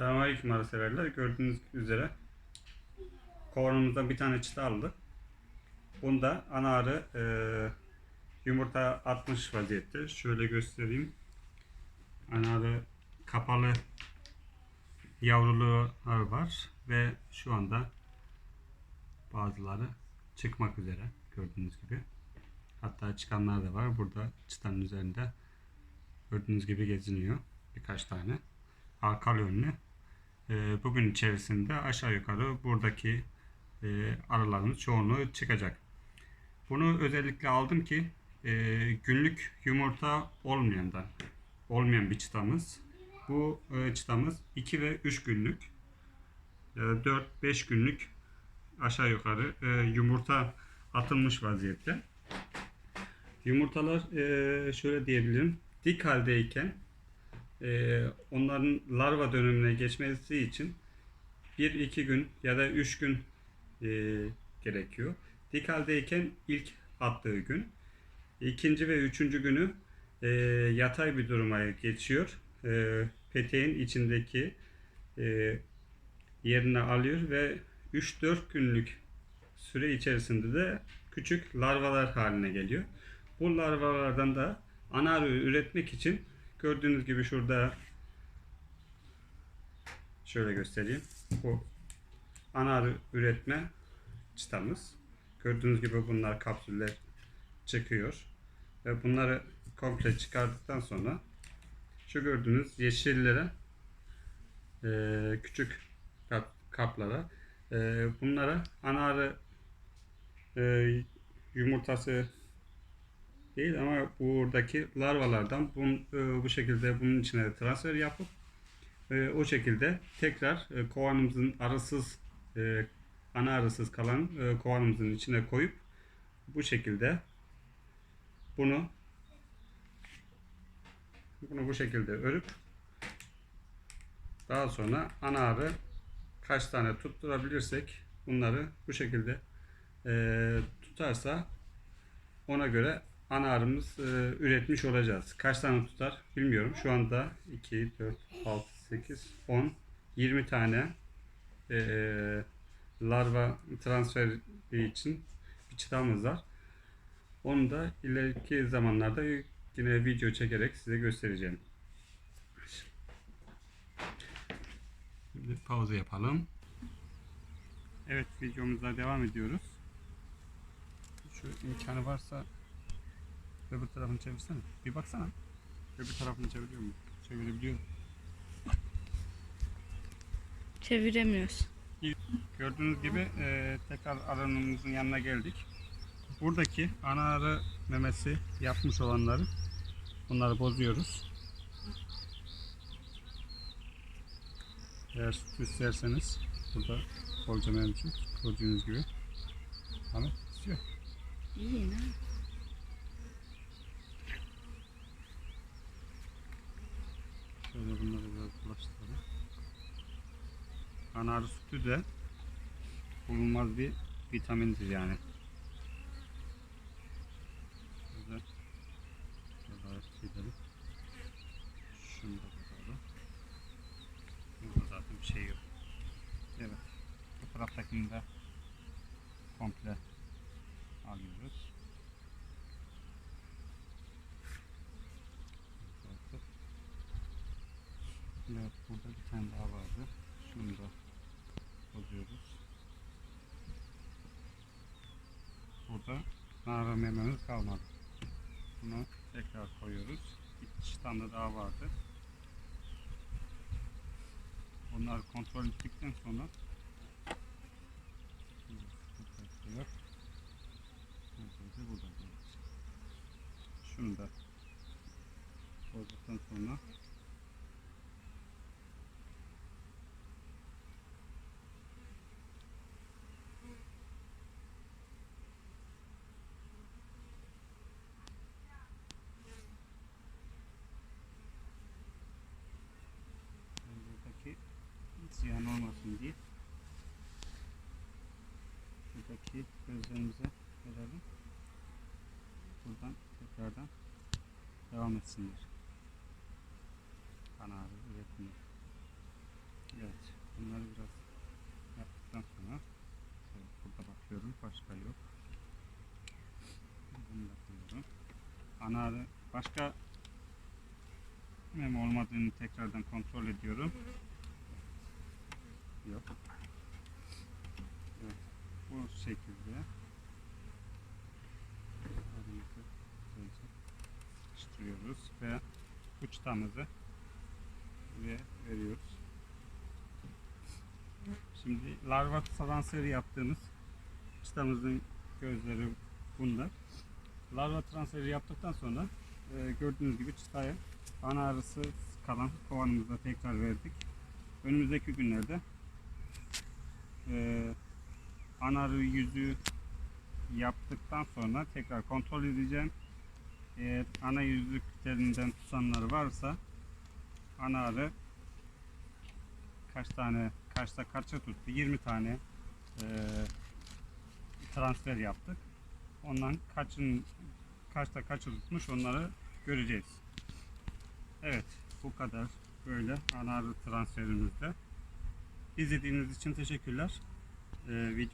Selamünaleyküm arı severler. Gördüğünüz üzere kovanımızdan bir tane çıta aldık. Bunda ana arı e, yumurta atmış vaziyette. Şöyle göstereyim. Ana arı kapalı yavruluğu var ve şu anda bazıları çıkmak üzere gördüğünüz gibi. Hatta çıkanlar da var. Burada çıtanın üzerinde gördüğünüz gibi geziniyor birkaç tane arka yönlü. E, bugün içerisinde aşağı yukarı buradaki e, arıların çoğunluğu çıkacak. Bunu özellikle aldım ki e, günlük yumurta olmayandan olmayan bir çıtamız. Bu e, çıtamız 2 ve 3 günlük e, 4-5 günlük aşağı yukarı yumurta atılmış vaziyette. Yumurtalar şöyle diyebilirim. Dik haldeyken e, onların larva dönemine geçmesi için 1-2 gün ya da 3 gün e, gerekiyor. Dik haldeyken ilk attığı gün. ikinci ve üçüncü günü e, yatay bir duruma geçiyor. E, peteğin içindeki e, yerine alıyor ve 3-4 günlük süre içerisinde de küçük larvalar haline geliyor. Bu larvalardan da ana üretmek için gördüğünüz gibi şurada şöyle göstereyim. Bu ana arı üretme çıtamız. Gördüğünüz gibi bunlar kapsüller çıkıyor. Ve bunları komple çıkardıktan sonra şu gördüğünüz yeşillere e, küçük kap, kaplara e, bunlara ana arı e, yumurtası değil ama buradaki larvalardan bun, e, bu şekilde bunun içine transfer yapıp e, o şekilde tekrar e, kovanımızın arısız e, ana arısız kalan e, kovanımızın içine koyup bu şekilde bunu bunu bu şekilde örüp daha sonra ana arı kaç tane tutturabilirsek bunları bu şekilde e, tutarsa ona göre ana arımız e, üretmiş olacağız. Kaç tane tutar bilmiyorum. Şu anda 2, 4, 6, 8, 10, 20 tane e, larva transferi için bir çıtamız var. Onu da ileriki zamanlarda yine video çekerek size göstereceğim. Şimdi pauza yapalım. Evet videomuza devam ediyoruz. Şu imkanı varsa öbür tarafını çevirsene. Bir baksana. Öbür tarafını çeviriyor mu? Çevirebiliyor. mu? Çeviremiyoruz. Gördüğünüz gibi e, tekrar arınımızın yanına geldik. Buradaki ana arı memesi yapmış olanları bunları bozuyoruz. Eğer süt isterseniz burada bolca mevcut. Gördüğünüz gibi. Ahmet istiyor. İyi ne? Şöyle bunları biraz bulaştıralım. Ana arı sütü de bulunmaz bir vitamindir yani. Burada bir şey taraftakini komple alıyoruz. Evet burada bir tane daha vardı. Şunu da bozuyoruz. Burada nara mememiz kalmadı. Bunu tekrar koyuyoruz. İki tane daha vardı. Onları kontrol ettikten sonra bekliyor. Burada burada. Şunu da bozduktan sonra ziyan olmasın diye buradaki gözlerimize verelim. Buradan tekrardan devam etsinler. Kanalı üretimler. Evet. Bunları biraz yaptıktan sonra evet, burada bakıyorum. Başka yok. Bunu da koyuyorum. Ana başka mem olmadığını tekrardan kontrol ediyorum. Yok. Evet. Bu şekilde. Sıkıştırıyoruz ve uçtamızı ve veriyoruz. Şimdi larva transferi yaptığımız çıtamızın gözleri bunlar. Larva transferi yaptıktan sonra e, gördüğünüz gibi çıtaya ana arısı kalan kovanımıza tekrar verdik. Önümüzdeki günlerde e, ana arı yüzü yaptıktan sonra tekrar kontrol edeceğim. Eğer ana yüzlüklerinden tutanlar varsa ana kaç tane kaçta kaça tuttu 20 tane e, transfer yaptık. Ondan kaçın kaçta kaçı tutmuş onları göreceğiz. Evet bu kadar böyle ana arı transferimizde. İzlediğiniz için teşekkürler. E, video